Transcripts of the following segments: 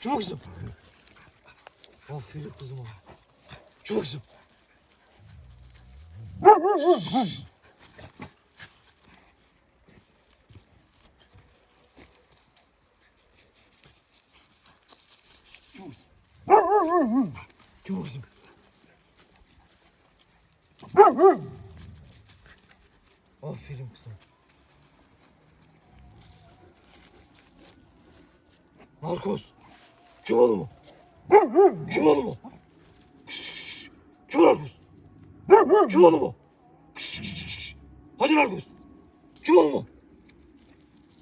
Çabuk kızım. Aferin kızım. Çabuk kızım. Çabuk kızım. Aferin kızım. Narkoz. Çuvalı mı? Çuvalı mı? Çuvalı narkoz. Çuvalı mı? Hadi narkoz. Çuvalı mı?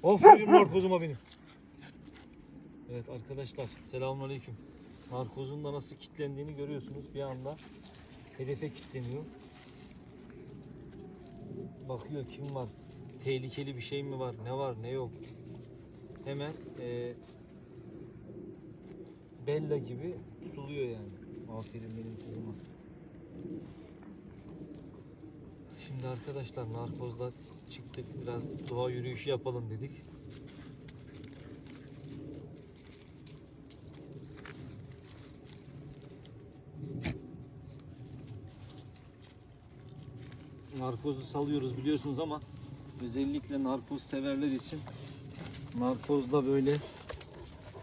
Aferin narkozuma benim. Evet arkadaşlar selamünaleyküm. Narkozun da nasıl kilitlendiğini görüyorsunuz. Bir anda hedefe kilitleniyor. Bakıyor kim var? Tehlikeli bir şey mi var? Ne var ne yok? Hemen eee Bella gibi tutuluyor yani. Aferin benim kızıma. Şimdi arkadaşlar narkozda çıktık biraz doğa yürüyüşü yapalım dedik. Narkozu salıyoruz biliyorsunuz ama özellikle narkoz severler için narkozda böyle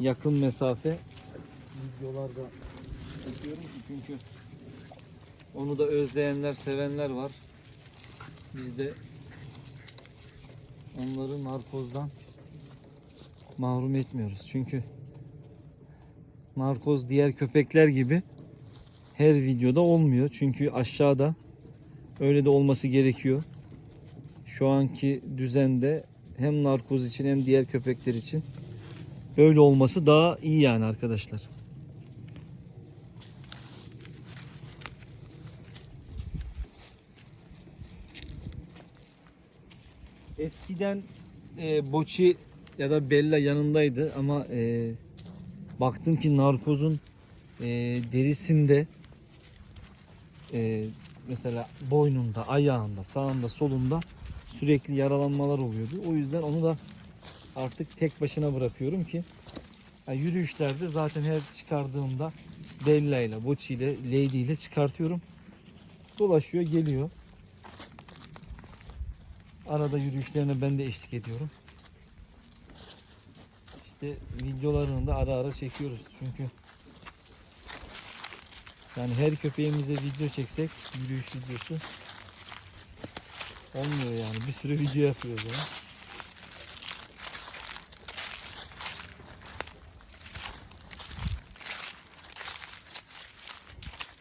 yakın mesafe videolarda çekiyorum ki çünkü onu da özleyenler, sevenler var. Biz de onları narkozdan mahrum etmiyoruz. Çünkü narkoz diğer köpekler gibi her videoda olmuyor. Çünkü aşağıda öyle de olması gerekiyor. Şu anki düzende hem narkoz için hem diğer köpekler için böyle olması daha iyi yani arkadaşlar. Eskiden e, Boçi ya da Bella yanındaydı ama e, baktım ki narkozun e, derisinde e, mesela boynunda, ayağında, sağında, solunda sürekli yaralanmalar oluyordu. O yüzden onu da artık tek başına bırakıyorum ki yani yürüyüşlerde zaten her çıkardığımda Bella ile, Boçi ile, Lady ile çıkartıyorum. Dolaşıyor, geliyor. Arada yürüyüşlerine ben de eşlik ediyorum. İşte videolarını da ara ara çekiyoruz çünkü yani her köpeğimize video çeksek yürüyüş videosu olmuyor yani bir sürü video yapıyoruz ya.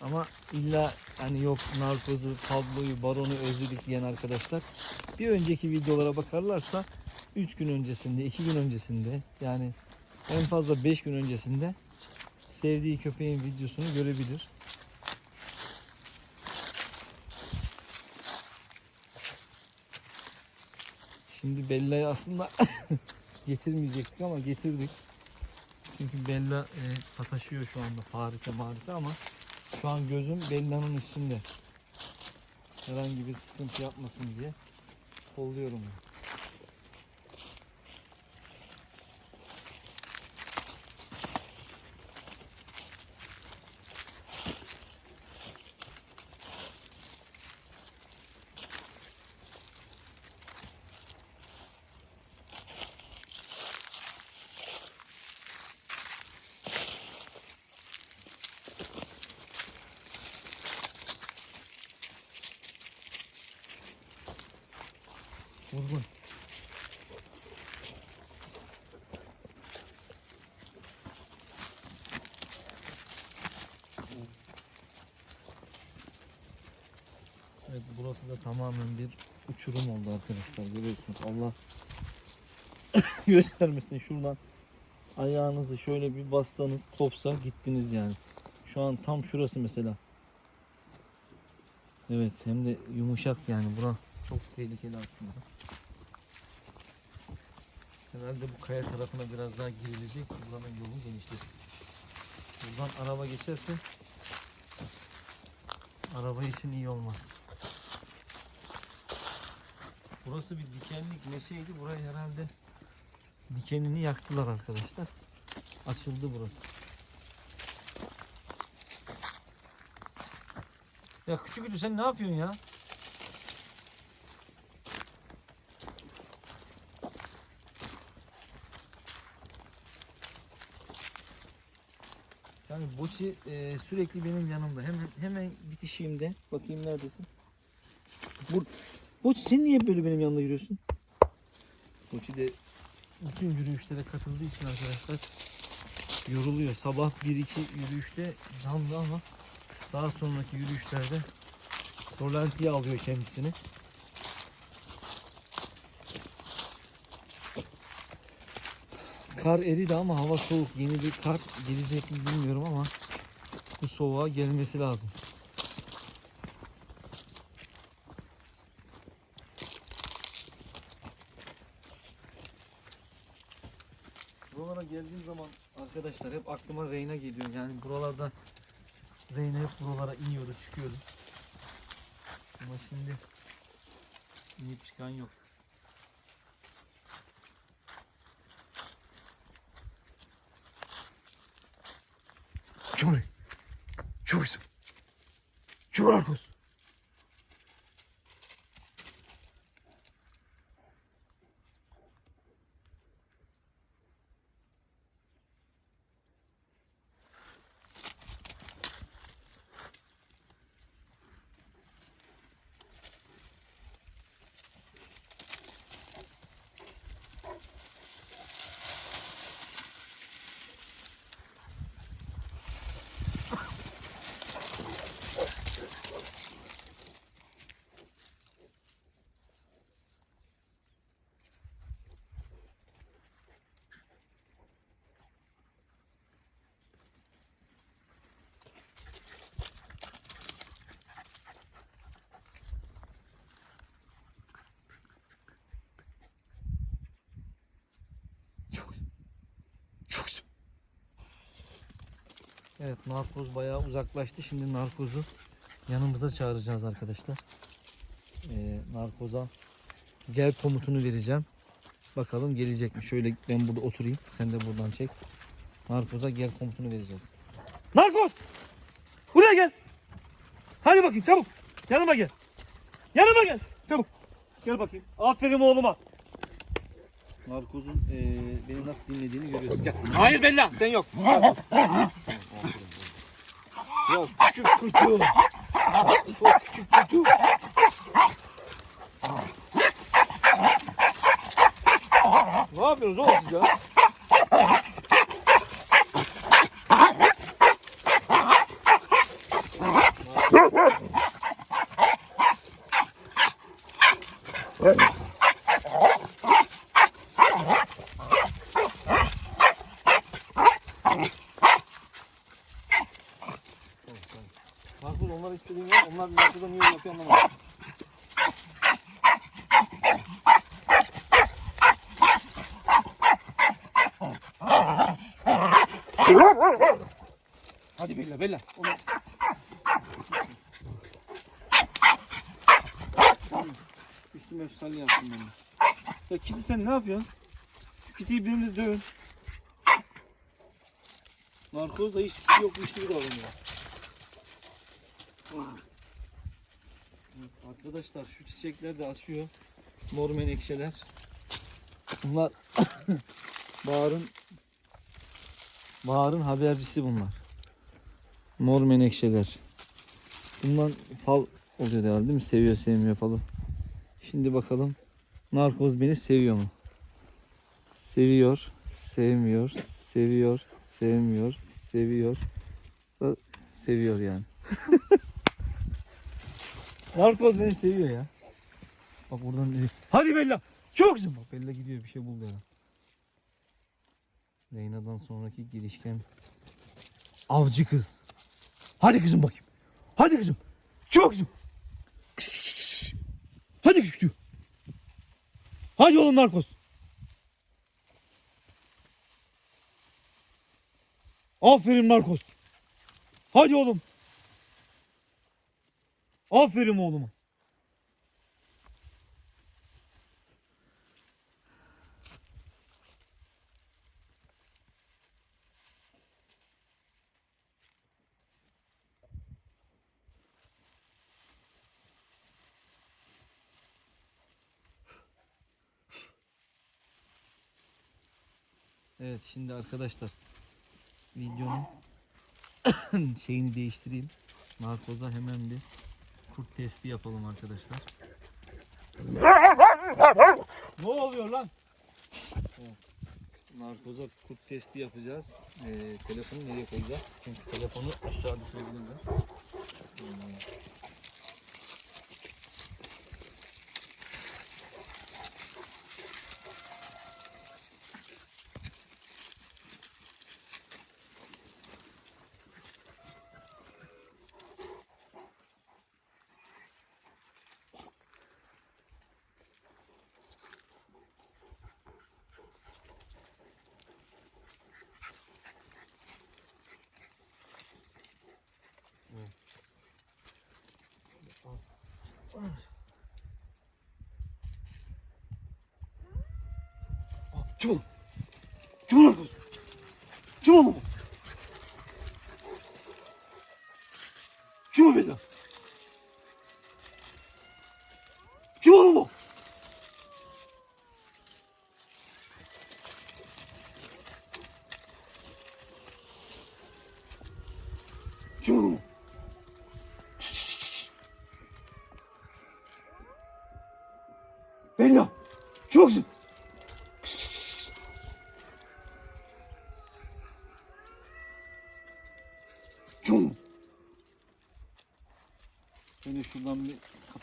Ama illa hani yok narkozu, tabloyu, baronu özledik diyen arkadaşlar bir önceki videolara bakarlarsa 3 gün öncesinde, 2 gün öncesinde yani en fazla 5 gün öncesinde sevdiği köpeğin videosunu görebilir. Şimdi Bella'yı aslında getirmeyecektik ama getirdik. Çünkü Bella e, sataşıyor şu anda Paris'e Maris'e ama şu an gözüm Bella'nın üstünde. Herhangi bir sıkıntı yapmasın diye kolluyorum onu. Vurgun. Evet burası da tamamen bir uçurum oldu arkadaşlar görüyorsunuz. Allah göstermesin şuradan ayağınızı şöyle bir bassanız kopsa gittiniz yani. Şu an tam şurası mesela. Evet hem de yumuşak yani bura çok tehlikeli aslında. Herhalde bu kaya tarafına biraz daha girilecek ki buranın yolu genişlesin. Buradan araba geçerse araba için iyi olmaz. Burası bir dikenlik meşeydi. Burayı herhalde dikenini yaktılar arkadaşlar. Açıldı burası. Ya küçük küçük sen ne yapıyorsun ya? Yani Boçi e, sürekli benim yanımda. Hemen hemen bitişiğimde. Bakayım neredesin? Bur Boçi sen niye böyle benim yanımda yürüyorsun? Boçi de bütün yürüyüşlere katıldığı için arkadaşlar yoruluyor. Sabah 1-2 yürüyüşte canlı ama daha sonraki yürüyüşlerde rolantiye alıyor kendisini. Kar eridi ama hava soğuk. Yeni bir kar gelecek mi bilmiyorum ama bu soğuğa gelmesi lazım. Buralara geldiğim zaman arkadaşlar hep aklıma Reyna geliyor. Yani buralarda Reyna hep buralara iniyordu, çıkıyordu. Ama şimdi inip çıkan yok. Johnny. Joyce. Gerardos. Evet narkoz bayağı uzaklaştı. Şimdi narkozu yanımıza çağıracağız arkadaşlar. Ee, narkoza gel komutunu vereceğim. Bakalım gelecek mi? Şöyle ben burada oturayım. Sen de buradan çek. Narkoza gel komutunu vereceğiz. Narkoz! Buraya gel. Hadi bakayım çabuk. Yanıma gel. Yanıma gel. Çabuk. Gel bakayım. Aferin oğluma. Narkozun eee beni nasıl dinlediğini görüyorsun. Gel. Hayır Bella sen yok. Ya küçük kutu. Çok küçük kutu. Ne yapıyorsunuz oğlum siz ya? Narkoz onlar hiçbir şey yok. Onlar narkoza niye yapıyor anlamadım. Hadi Bella Bella. Onu... Üstüme efsane yaptım ben. de. Ya Kitty sen ne yapıyorsun? Kitty'yi biriniz dövün. Narkoz da hiç yokmuş gibi davranıyor. Evet, arkadaşlar şu çiçekler de açıyor. Mor menekşeler. Bunlar baharın baharın habercisi bunlar. Mor menekşeler. Bundan fal oluyor herhalde değil mi? Seviyor sevmiyor falı. Şimdi bakalım narkoz beni seviyor mu? Seviyor, sevmiyor, seviyor, sevmiyor, seviyor. Seviyor yani. Narkoz beni seviyor ya. Bak buradan dedi. Hadi Bella. Çok güzel. Bak Bella gidiyor bir şey buldu ya. Reyna'dan sonraki girişken avcı kız. Hadi kızım bakayım. Hadi kızım. Çok güzel. Hadi küçük. Hadi oğlum narkoz. Aferin narkoz. Hadi oğlum. Aferin oğluma. Evet şimdi arkadaşlar videonun şeyini değiştireyim. Narkoza hemen bir kurt testi yapalım arkadaşlar. ne oluyor lan? Narkoza kurt testi yapacağız. Ee, telefonu nereye koyacağız? Çünkü telefonu aşağı düşürebilirler. Hmm. Çabuk. Çabuk Narkoz. Çabuk mu? Çabuk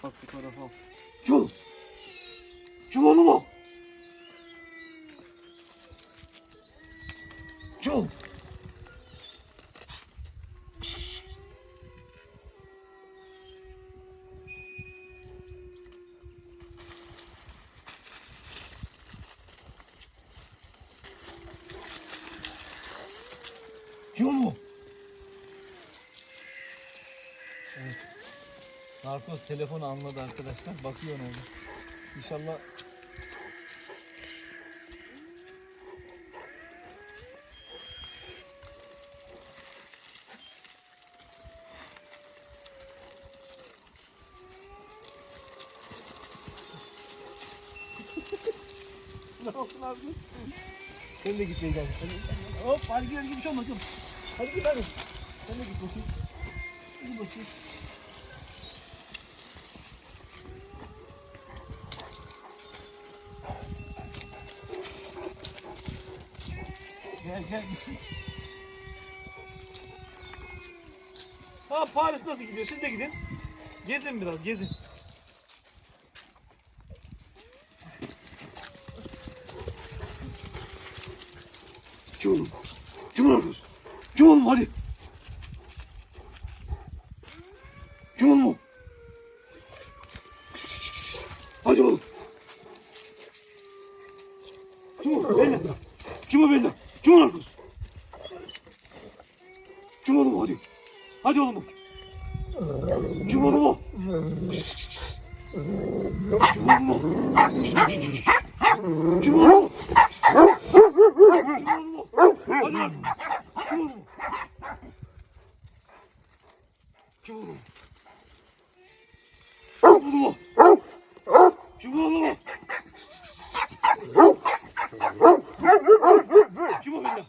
bir kapak fotoğrafı al. Çabuk mu? Çabuk. Çabuk. Narkoz telefonu anladı arkadaşlar. Bakıyor ona. İnşallah Ne oldu abi? Sen de de- Hop hadi gel gibi bir şey olmaz. Hadi git hadi. Sen de git bakayım. Git bakayım. Gel gel. Ha Paris nasıl gidiyor? Siz de gidin. Gezin biraz, gezin. Çoğulum. Kim arıyoruz? Çoğulum hadi. Çoğulum. Hadi oğlum. Kim o? Bella. Kim o Bella? Kim o arıyoruz? Kim oğlum hadi. Hadi oğlum. Kim oğlum o? Kim oğlum o? Kim oğlum o? Hadi lan. Kim oğlum? Kim oğlum? Kim oğlum? Kim oğlum? Kim o Bella? Kim o Bella? Kim o Bella?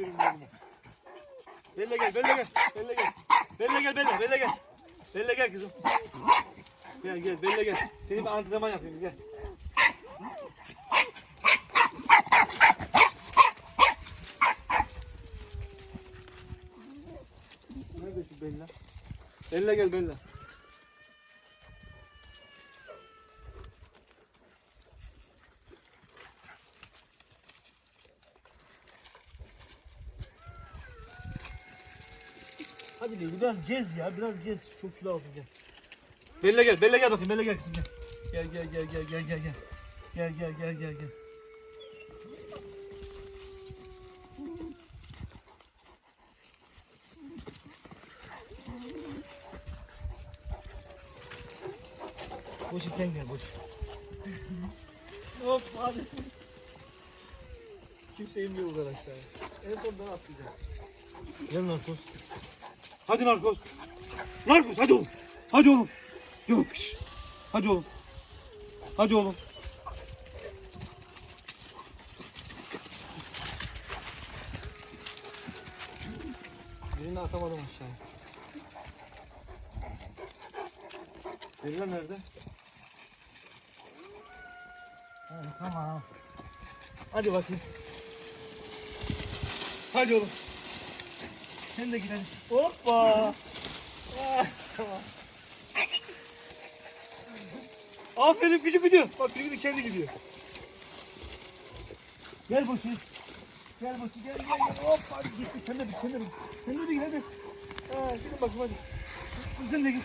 Aferin oğlum. Bella gel, Bella gel. Bella gel. Bella gel, Bella, Bella gel. Bella gel kızım. Gel gel, Bella gel. Seni bir antrenman yapayım, gel. Nerede şu Bella? Bella gel, Bella. Hadi Leyli biraz gez ya biraz gez. Çok kilo aldın gel. Bella gel Bella gel bakayım Bella gel kızım gel. Gel gel gel gel gel gel gel. Gel gel gel gel gel. Boşu sen gel boş. Hop hadi. Kimse inmiyor buradan aşağıya. En son ben atlayacağım. Gel narkoz. Hadi narkoz. Narkoz hadi oğlum. Hadi oğlum. Yok. Hadi oğlum. Hadi oğlum. Birini atamadım aşağıya. Bella nerede? Ha, tamam. Hadi bakayım. Hadi oğlum. Sen de hadi. Hoppa. Ah. Aferin küçük gidiyor. Bak küçük gidiyor kendi gidiyor. Gel bakayım. Gel bakayım gel gel gel. Hop hadi gitti. Sen de bir sen de bir. Sen de bir git hadi. Ha, şimdi bakayım hadi. Sen de git.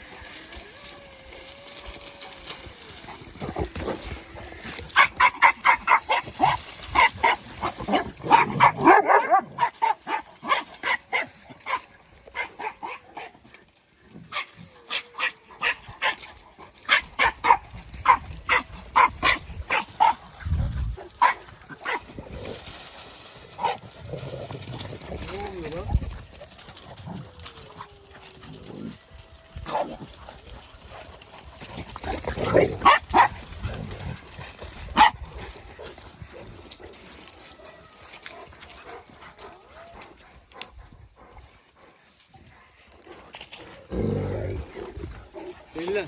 Bella.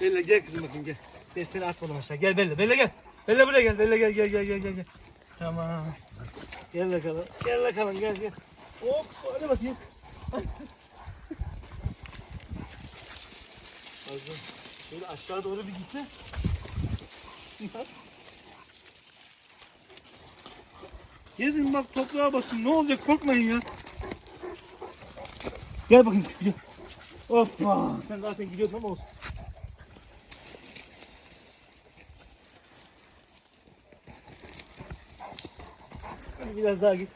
Bella gel kızım bakayım gel. Ben seni atmadım aşağı. Gel Bella. Bella gel. Bella buraya gel. Bella gel gel gel gel gel. Tamam. Gel bakalım. Gel bakalım gel gel. Hop hadi bakayım. Azam. Şöyle aşağı doğru bir gitse. Gezin bak toprağa basın. Ne olacak korkmayın ya. Gel bakayım. Gel. Hoppa. Sen zaten gidiyorsun ama olsun. Hadi biraz daha git.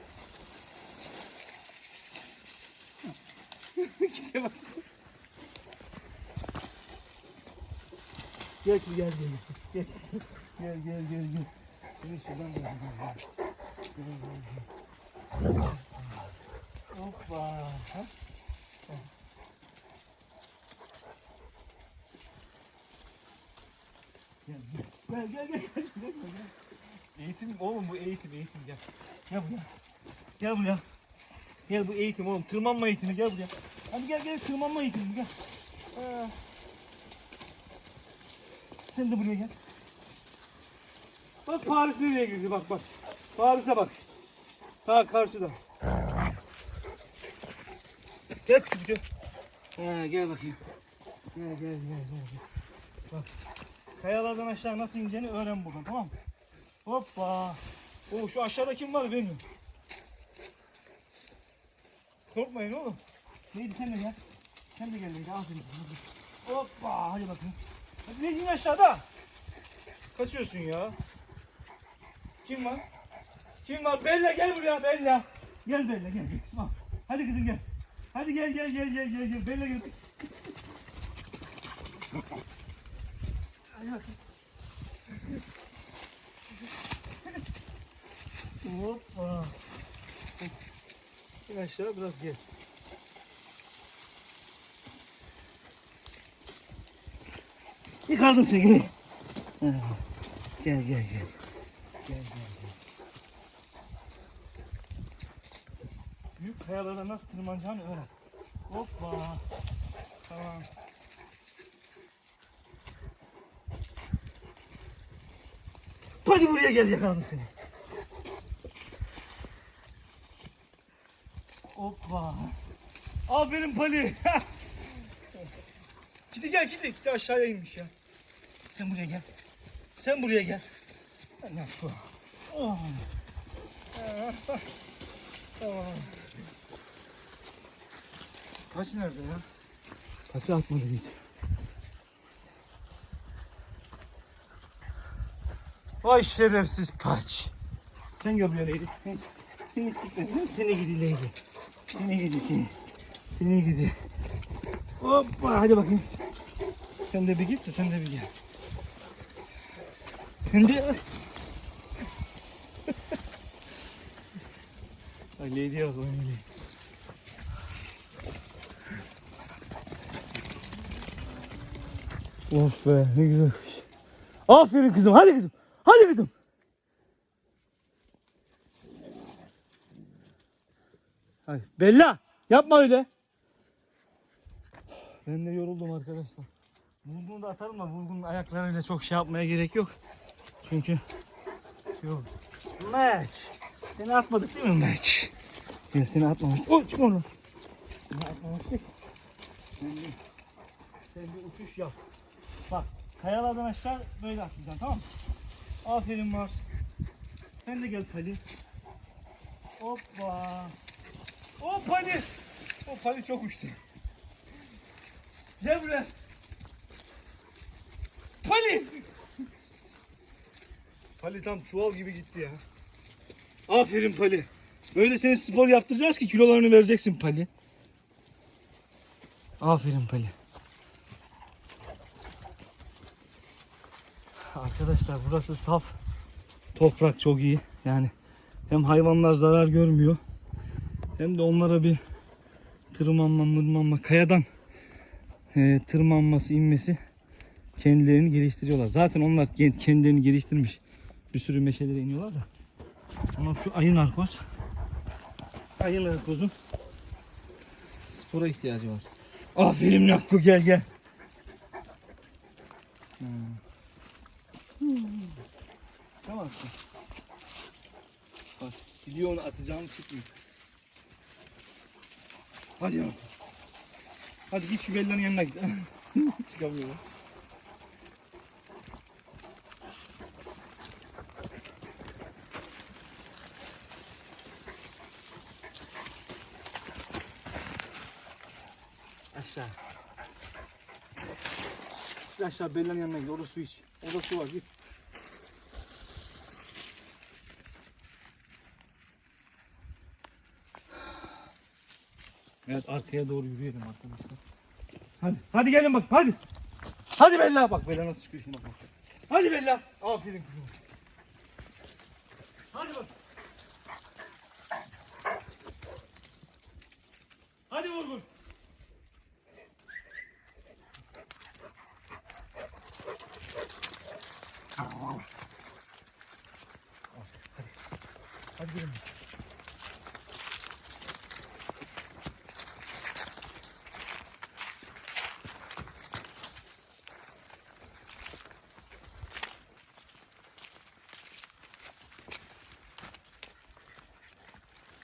Gide bak. Gel gel gel. Gel gel gel gel. gel. Seni şuradan gel. Gel gel. Hoppa. Gel gel gel gel gel gel. Eğitim oğlum bu eğitim eğitim gel. Gel buraya. Gel buraya. Gel bu eğitim oğlum tırmanma eğitimi gel buraya. Hadi gel gel tırmanma eğitimi gel. Ha. Sen de buraya gel. Bak Paris nereye girdi bak bak. Paris'e bak. Ta karşıda. Gel küçük gel. Ha, gel bakayım. Gel gel gel. gel. Bak. Kayalardan aşağı nasıl ineceğini öğren buradan tamam mı? Hoppa. Oo şu aşağıda kim var benim? Korkmayın oğlum. Neydi sen de gel. Sen de gel Leyla. Aferin. Hadi. Hoppa. Hadi bakayım. Hadi ne in aşağıda? Kaçıyorsun ya. Kim var? Kim var? Bella gel buraya Bella. Gel Bella gel. gel. Tamam. Hadi kızım gel. Hadi gel gel gel gel gel gel. Bella gel. Hadi bakayım. Hoppa. İn aşağı biraz gez. Yıkardın sen gel. Gel gel gel. Gel gel gel. Büyük kayalara nasıl tırmanacağını öğren. Hoppa. Tamam. Hadi buraya gel yakaladım seni. Hoppa. Aferin Pali. Gidi gel gidi. Gidi aşağıya inmiş ya. Sen buraya gel. Sen buraya gel. Bu? Oh. Tamam. Kaç nerede ya? Kaçı atmadı hiç. Vay şerefsiz paç. Sen Leyli. Sen, hiç gitmedin. Seni gidi Leyli. Seni gidi seni. Seni gidi. Hoppa hadi bakayım. Sen de bir git de sen de bir gel. Sen de... Ay Lady'ye bak oyun Lady. Of be ne güzel kuş. Aferin kızım hadi kızım. Hadi kızım. Hadi. Bella yapma öyle. Ben de yoruldum arkadaşlar. Bulgunu da atarım da bulgunun ayaklarıyla çok şey yapmaya gerek yok. Çünkü yok. Maç. Seni atmadık değil mi maç? Ya seni atmamıştık. Oh çık oradan. Seni atmamıştık. Sen bir, sen bir uçuş yap. Bak kayalardan aşağı böyle atlayacaksın tamam mı? Aferin Mars. Sen de gel Pali. Hoppa. Hop Pali. O Pali çok uçtu. Gel buraya. Pali. Pali tam çuval gibi gitti ya. Aferin Pali. Böyle seni spor yaptıracağız ki kilolarını vereceksin Pali. Aferin Pali. Arkadaşlar burası saf. Toprak çok iyi. Yani hem hayvanlar zarar görmüyor. Hem de onlara bir tırmanma mırmanma kayadan e, tırmanması inmesi kendilerini geliştiriyorlar. Zaten onlar kendilerini geliştirmiş. Bir sürü meşelere iniyorlar da. Ama şu ayı narkoz ayı narkozun spora ihtiyacı var. Aferin Nakko gel gel. Hmm. Çıkamazsın. Bak gidiyor onu atacağım çıkmıyor. Hadi ya. Hadi git şu Bella'nın yanına git. Çıkamıyor. Aşağı. Git aşağı Bella'nın yanına git. Orada su iç. Orada su var git. Evet arkaya doğru yürüyelim arkadaşlar. Hadi. Hadi gelin bak hadi. Hadi Bella bak Bella nasıl çıkıyor şimdi bak. Hadi Bella. Aferin kızım.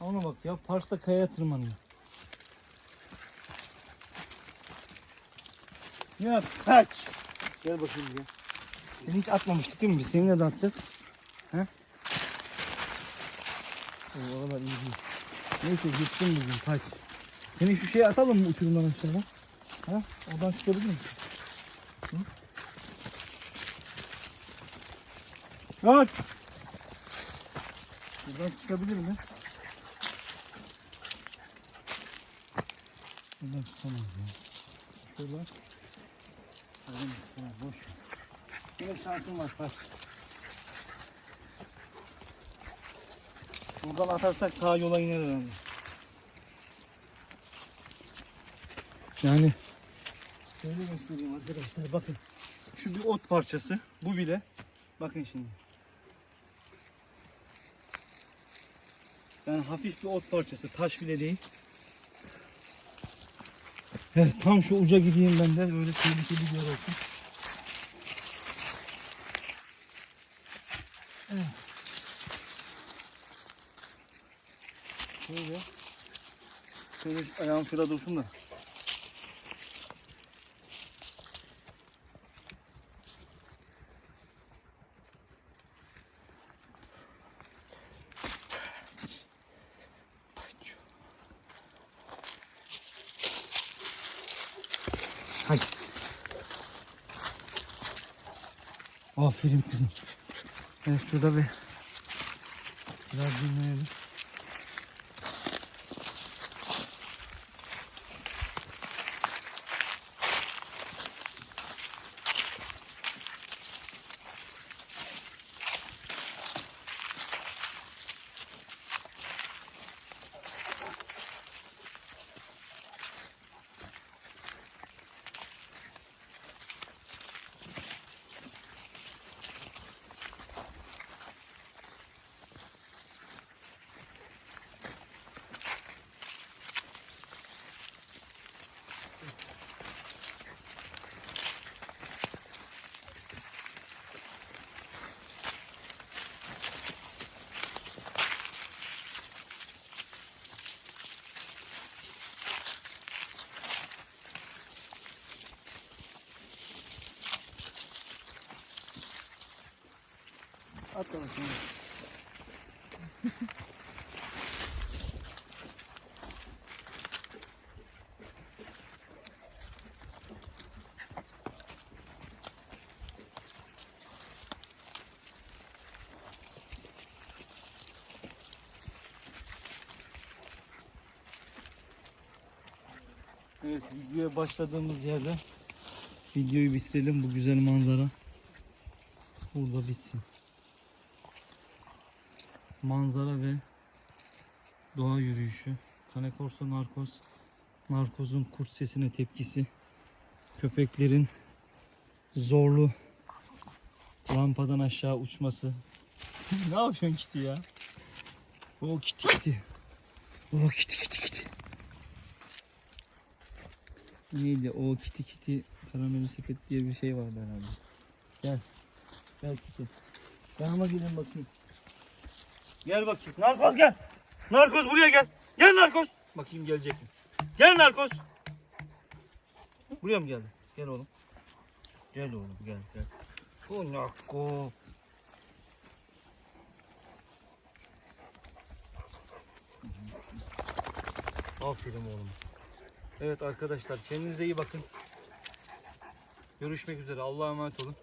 Ona bak ya Pars'ta kayaya tırmanıyor. Ya kaç. Gel bakayım buraya. Seni hiç atmamıştık değil mi biz? Seninle de atacağız. He? Oo, oralar iyi değil. Neyse gitsin bugün kaç. Seni şu şeye atalım mı uçurumdan aşağıya? Ha? Oradan çıkabilir misin? Hı? Kaç. Buradan çıkabilir mi? Buradan çıkamaz ya. Şöyle. Hadi, ha, boş. Yine şansın var kaç. Buradan atarsak ta yola iner herhalde. Yani şöyle göstereyim arkadaşlar bakın. Şu bir ot parçası. Bu bile. Bakın şimdi. Yani hafif bir ot parçası. Taş bile değil. Evet, tam şu uca gideyim ben de öyle tehlikeli bir yer olsun. Evet. Şöyle. Şöyle ayağım şurada dursun da. Hadi. Aferin kızım. Evet şurada bir biraz dinleyelim. At da bakayım. Evet videoya başladığımız yerde videoyu bitirelim bu güzel manzara burada bitsin. Manzara ve doğa yürüyüşü. Kanekorso narkoz. Narkozun kurt sesine tepkisi. Köpeklerin zorlu rampadan aşağı uçması. ne yapıyorsun kiti ya? O kiti kiti. O kiti kiti kiti. Neydi o kiti kiti karameli sepet diye bir şey vardı herhalde. Gel. Gel kiti. Yanıma gelin bakayım. Gel bakayım. Narkoz gel. Narkoz buraya gel. Gel narkoz. Bakayım gelecek mi? Gel narkoz. Buraya mı geldi? Gel oğlum. Gel oğlum gel gel. Bu narko. Aferin oğlum. Evet arkadaşlar kendinize iyi bakın. Görüşmek üzere. Allah'a emanet olun.